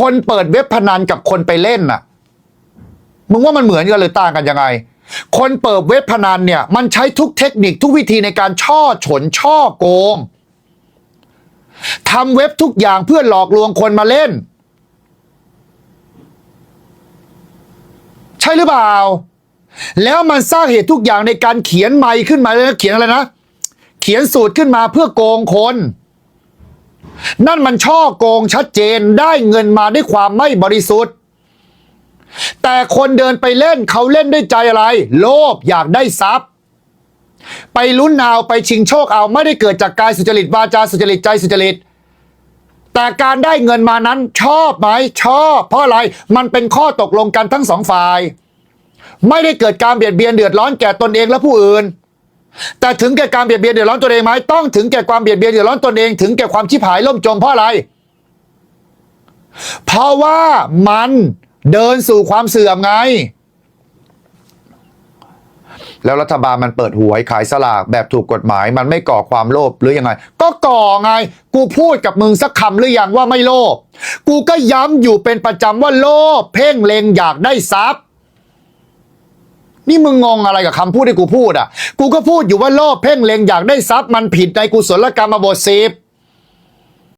คนเปิดเว็บพนันกับคนไปเล่นน่ะ มึงว่ามันเหมือนกันหรือต่างกันยังไง คนเปิดเว็บพนันเนี่ย มันใช้ทุกเทคนิคทุกวิธีในการช่อฉนช่อโกงทำเว็บทุกอย่างเพื่อหลอกลวงคนมาเล่น ใช่หรือเปล่า แล้วมันสร้างเหตุทุกอย่างในการเขียนไมค์ขึ้นมาเลยนะเขียนอะไรนะ เขียนสูตรขึ้นมาเพื่อโกงคน นั่นมันช่อโกงชัดเจนได้เงินมาด้วยความไม่บริสุทธิ์ แต่คนเดินไปเล่นเขาเล่นด้วยใจอะไร โลภอยากได้ทรัพย์ ไปลุ้นเอาไปชิงโชคเอาไม่ได้เกิดจากกายสุจริตวาจาสุจริตใจสุจริตแต่การได้เงินมานั้นชอบไหมชอบ เพราะอะไรมันเป็นข้อตกลงกันทั้งสองฝ่าย ไม่ได้เกิดการเบียดเบียนเดือดร้อนแก่ตนเองและผู้อื่น แต่ถึงแก่การเบียดเบียนเดือดร้อนตนเองไหมต้องถึงแก่ความเบียดเบียนเดือดร้อนตนเองถึงแก่ความชิบหายล่มจมเพราะอะไร เพราะว่ามันเดินสู่ความเสื่อมไง แล้วรัฐบาลมันเปิดหวยขายสลากแบบถูกกฎหมาย มันไม่ก่อความโลภหรือยังไง ก็ก่อไง กูพูดกับมึงสักคำหรือยังว่าไม่โลภกูก็ย้ำอยู่เป็นประจำว่าโลภเพ่งเลงอยากได้ทรัพย์นี่มึงงงอะไรกับคำพูดที่กูพูดอะ กูก็พูดอยู่ว่าโลภเพ่งเล็งอยากได้ทรัพย์มันผิดในกุศลกรรมบทสิบ